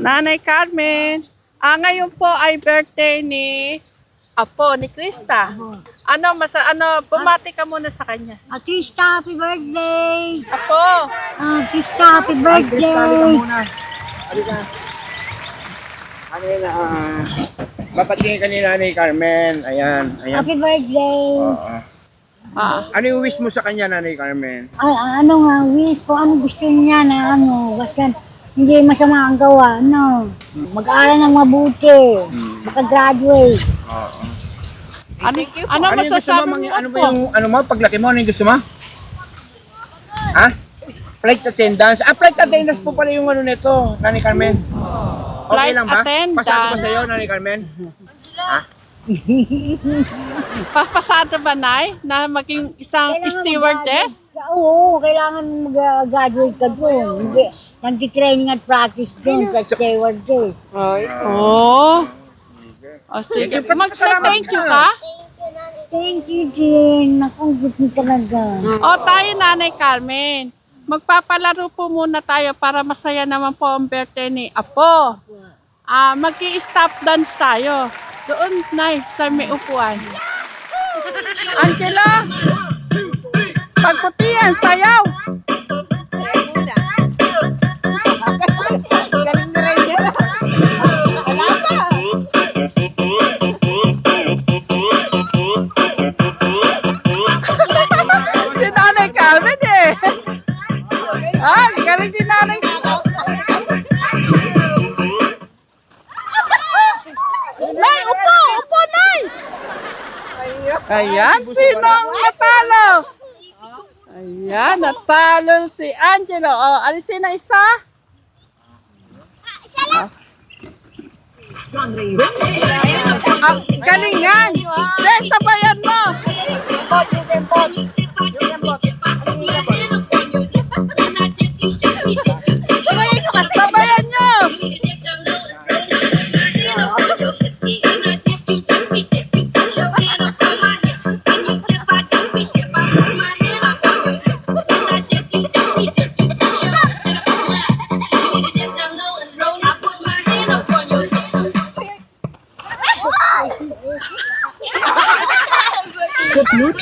Nanay Carmen, ah, ngayon po ay birthday ni Apo, ni Krista. Ano, masa, ano, bumati ka muna sa kanya. Ah, Krista, happy birthday! Apo, Ah, Krista, happy birthday! Ano yun, ah, mapatingin ka ni Nanay Carmen. Ayan, ayan. Happy birthday! Oo. ah, Ano yung wish mo sa kanya, Nanay Carmen? Ah, ah, ano nga, wish ko, ano gusto niya na ano, basta hindi masama ang gawa, ano, mag-aaral ng mabuti, makagraduate. Oo. ano, ano, Ano yung gusto mo? masasabi mo, ano ba yung, ano mo, paglaki mo, ano yung gusto mo? Ha? Flight attendance? Ah, flight attendance po pala yung ano nito, Nanay Carmen. Okay Flight lang ba? attendance. Pasado ba sa'yo, Nanay Carmen? Papasado ba, Nay, na maging isang stewardess? mag-graduate ka. Oo, kailangan mag-graduate ka doon. Hindi, nagtitraining at practice din sa stewardess. Oo. Oh, sige. Sige, Mag-thank you ka? Thank you, Jen. Naku, ang gusto talaga. O tayo, Nanay Carmen. Magpapalaro po muna tayo para masaya naman po ang birthday ni Apo. Ah, mag-i-stop dance tayo. Doon, Nay, sa may upuan. Angela! Pagputihan, sayaw! Ayan, sino ang natalo? Ayan, natalo si Angelo. O, alisin na isa. Ah, galing yan. De, sabayan mo. Sabayan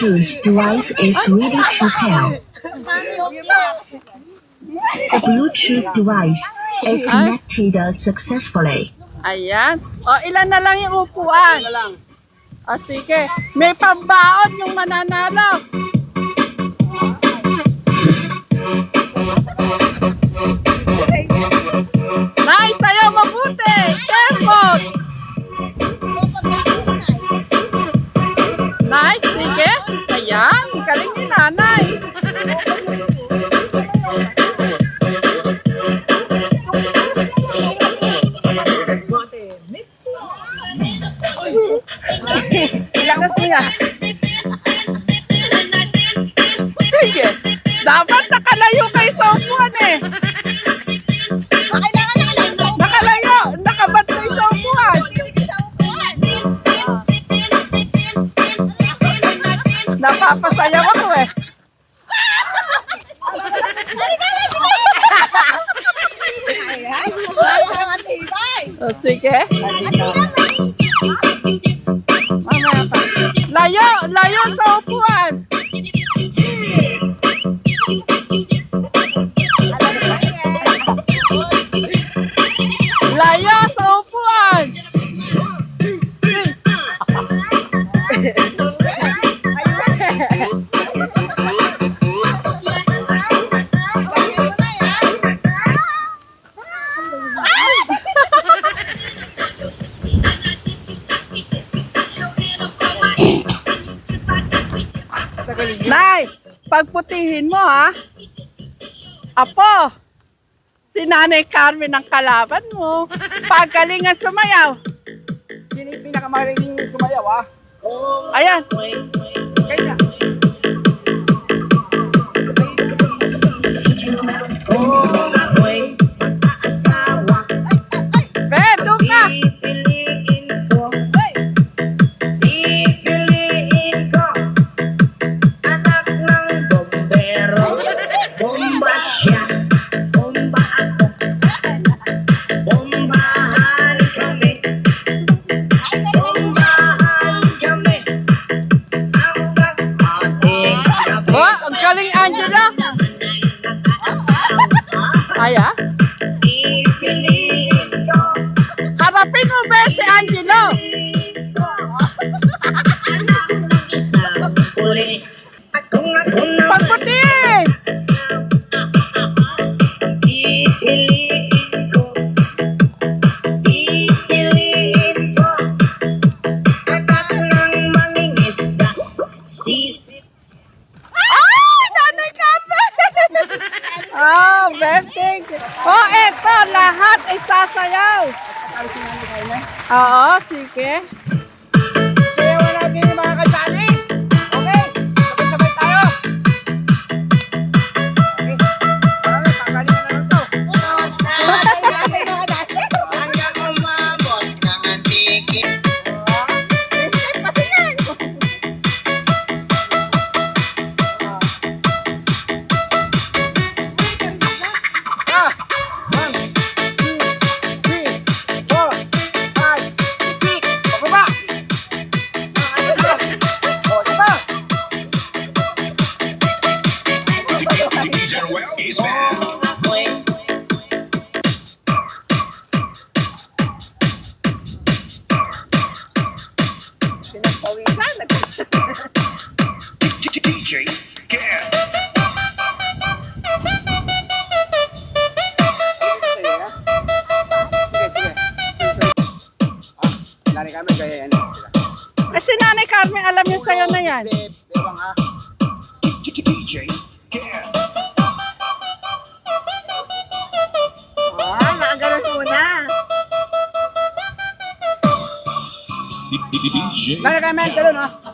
The Bluetooth device is ready to pair. The Bluetooth device is connected successfully. Ayan. O, ilan na lang yung upuan? O, sige. May pambaon yung mananalo. Dapat nakalayo kayo sa upuan eh. Nakalayo. Nakabat kayo sa upuan. Napapasayaw ako eh. O, sige. Mamaya pa. Layo! Layo sa upuan! Nay, pagputihin mo ha. Apo, si Nanay Carmen ang kalaban mo. Pagalingan sumayaw. Sino yung pinakamagaling sumayaw, ah? Ayan. Kaya. Be, Oo, sige. Sayawan natin yung mga kasali. Ah, lari kami kaya yan. Kasi Nanay Carmen, alam niyo sayo na yan. Bewang ha. DJ Gab. DJ Lari kami, talon ha.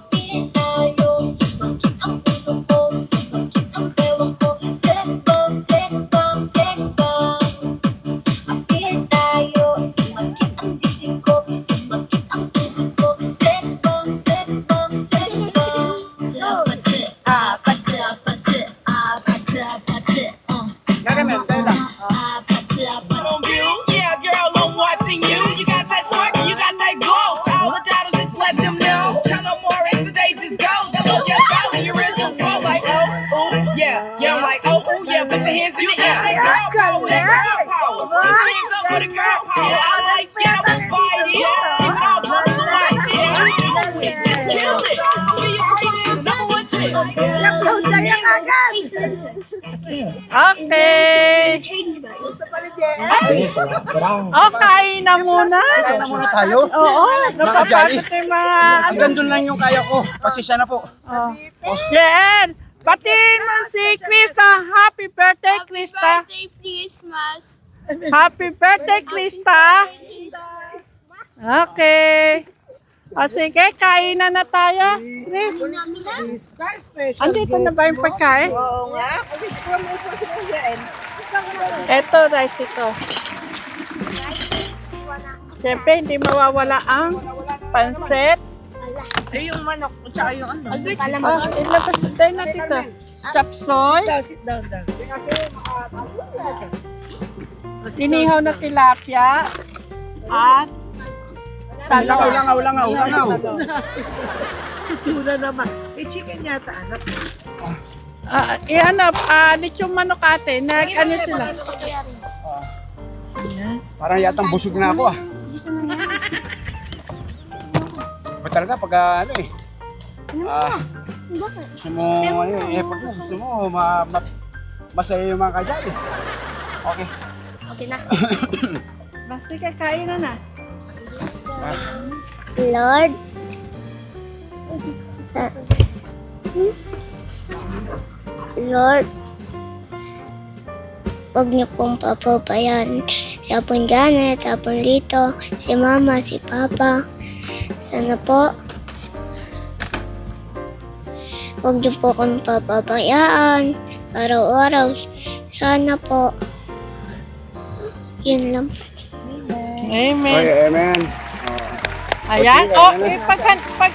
Yeah. Put your hands in the air, that girl power, with that girl power. Put your hands up with the girl power. I like yeah, we fight it. Keep it all close to watch it. Know it, just kill it. Be your artist, number one chick. Okay. Okay na muna. Kaya na muna tayo. Oo, napapasok yung mga... Hanggang doon lang yung kaya ko. Pasensya na po. Oh. Jen, batiin mo si Krista. Happy birthday, Krista. Birthday Christmas. Happy birthday, Krista. Okay. O sige, kainan na tayo. Chris, andito na ba yung pagkain? Oo nga. Eto, rice ito. Siyempre, hindi mawawala ang pansit. Eh, yung manok, tsaka yung ano. Oh, ilabas tayo na dito. Chapsoy. sit down, down. Inihaw na tilapia. At Langaw, langaw, langaw, langaw. Si Tuna naman. Eh, chicken yata, anak. Ah, ihanap, ah, lechong manok ate. Nag, ano sila? Parang yatang busog na ako ah. Ba talaga pag ah, ano eh. Ah, gusto mo, ano yun, effort mo, gusto mo, ma, ma, masaya yung mga kajal eh. Okay. Okay na. Basta kakain na na. Lord. Lord. Huwag niyo pong papabayaan sa pong Janet, sa pong Lito, si Mama, si Papa. Sana po. Huwag niyo po kami papabayaan. Araw-araw. Sana po. Yun lang. Amen. Okay, amen. Ayan. Okay, Oh, eh, pag, pag,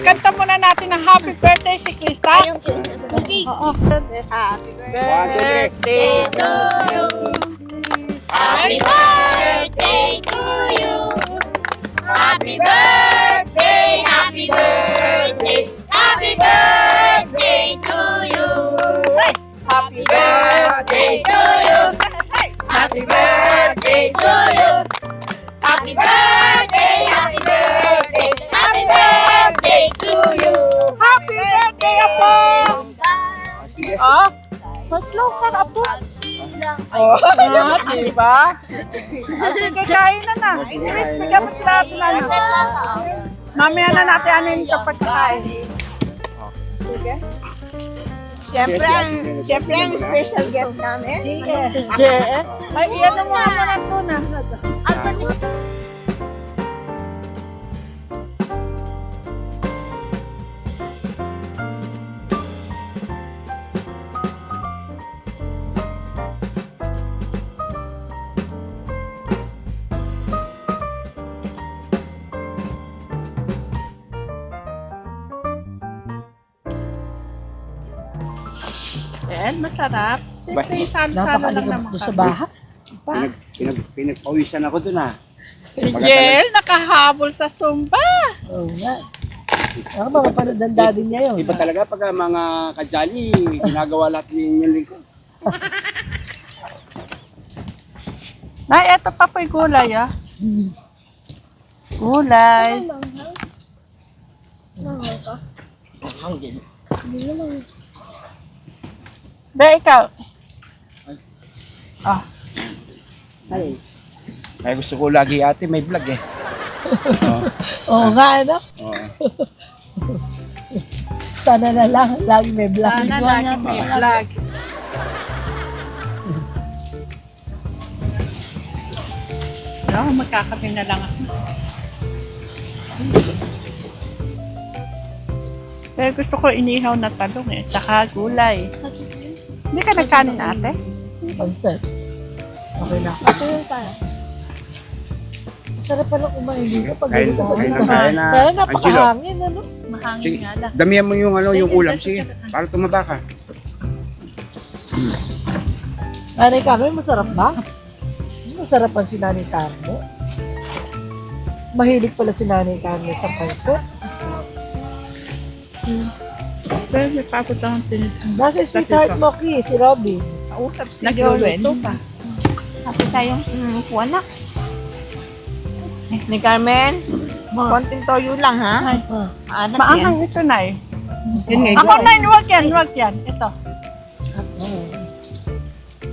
kanta muna natin ng happy birthday si Krista. Okay. Oo. Happy Birthday to you. Happy birthday to you. Happy birthday, sige, kain na na. Chris, bigyan mo sila natin ano. Mamaya na natin ano yung kapag kain. Siyempre, ang, siyempre ang special guest namin. Si Je. Ay, iyan mo nga muna ito na. Jel, masarap. Siyempre, salo-salo lang naman doon sa bahay. Pinag, pinag, pinagpawisan ako dun ah. Si Jel, nakahabol sa Zumba. Oo nga. Ako ang daddy niya yun. Iba talaga pag ang mga kajali, ginagawa lahat ng inyong lingkod. Nay, eto pa po yung gulay, ah. Gulay. Be, ikaw. Ah, Kaya gusto ko lagi ate may vlog eh. Oo nga, ano? Oo. Sana na lang, lagi may vlog. sana lagi may vlog. No, magkakape na lang ako. Pero gusto ko inihaw na talong eh, tsaka gulay. Hindi ka nagkanin ate? Pansit. Okay na. Masarap pala kumain dito pag Kain- ganito sa kain na. Pero napakahangin, ano? Mahangin Sige, nga lang. damihan mo yung ano, yung ulam. Sige, para tumaba ka. Nanay Carmen, masarap ba? Masarap ang si Nanay Carmen. Mahilig pala si Nanay Carmen sa pansit. Akong tinitin. Nasa sweetheart mo, Ki, si Robby. Kausap si Nagluluto pa. Happy tayong mm, kuwanak. Eh, ni Carmen, konting toyo lang ha. Anak yan. Maanghang ito na eh. Yun nga, Ako na, wag yan, wag yan. Ito.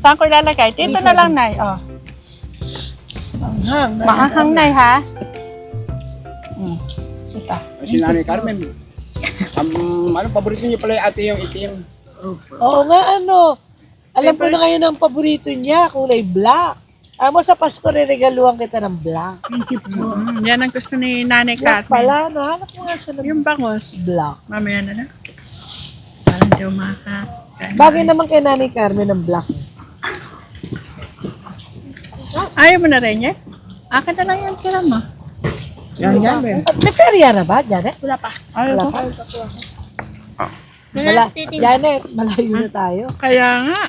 Saan ko ilalagay? Dito na lang, Nay. Oh. Hang, Maanghang, Nay, ha? Mm. Ito. Si Nanay Carmen. Um, ano, paborito niyo pala yung ate yung itim. Oo nga, ano. Alam ko na ngayon ang paborito niya, kulay black. Amo sa Pasko, reregaluhan kita ng black. Mm, yan ang gusto ni Nanay Black Carmen. pala, nahanap mo nga siya ng Yung bangos. black. Mamaya na lang. Parang di umaka. Bagay naman kay Nanay Carmen ng black. Ayaw mo na rin yan? Akin na lang yung tira mo. Yan, yan, may perya na ba, Janet? Wala pa. Ayaw Wala pa. Mala, Janet, malayo na tayo. Kaya nga,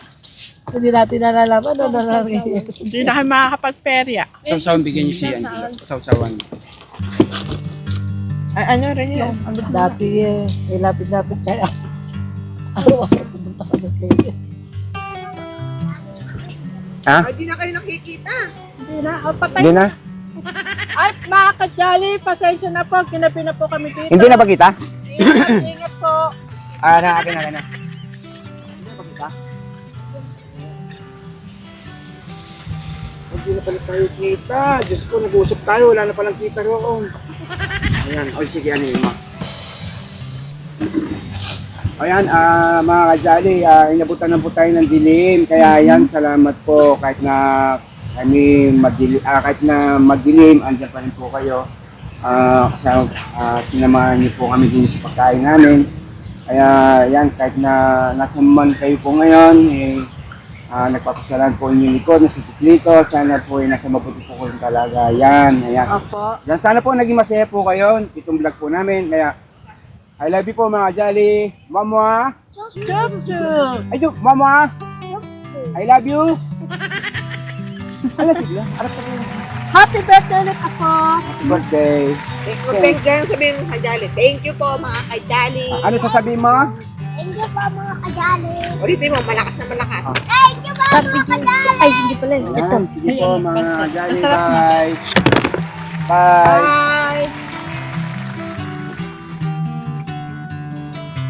Hindi natin nalalaman ano nangyayari. hindi na kayo makakapag-perya. Sausawan bigyan niyo si Auntie. Sausawan. Ay, ano rin yun? Dati eh, may lapit-lapit kaya. Araw-araw pumunta kami kayo. Ha? Hindi na kayo nakikita. Hindi na, oh, patay. Hindi na? Ay, mga kajali, pasensya na po. Ginabi na po kami dito. Hindi na ba kita? Ingat, ingat po. Ah, na, akin na, akin na. Hindi na pala tayo kita. Diyos ko, nag-uusap tayo. Wala na palang kita roon. Ayan. O, sige, ano yun, ma? Ayan, ah, mga kajali, ah, inabutan na po tayo ng dilim. Kaya ayan, salamat po. Kahit na kami magdilim, ah, kahit na magdilim, andyan pa rin po kayo. Ah, kasama, ah, sinamahan niyo po kami din sa pagkain namin. Kaya yan, kahit na nasa man kayo po ngayon, eh, ah, nagpapasalan po inyong likod na si Tiklito. Sana po ay nasa mabuti po kayong kalagayan. Ayan. Opo. Yan, sana po naging masaya po kayo itong vlog po namin. Kaya, I love you po mga Jolly. Mama. Chup, chup. Ay, jo, Mama. I love you. Ala, sigla. Arap ka. Happy birthday ulit ako. Happy birthday. Thank you, thank you. Sabihin mo sa Jali. Thank you po mga kajali. Ano sasabihin mo? Thank you po mga kajali. Ulitin mo, malakas na malakas. Thank you po mga kajali. Ay, hindi pala. Ayan, sige po mga Jolly. Masarap na. Bye. Bye.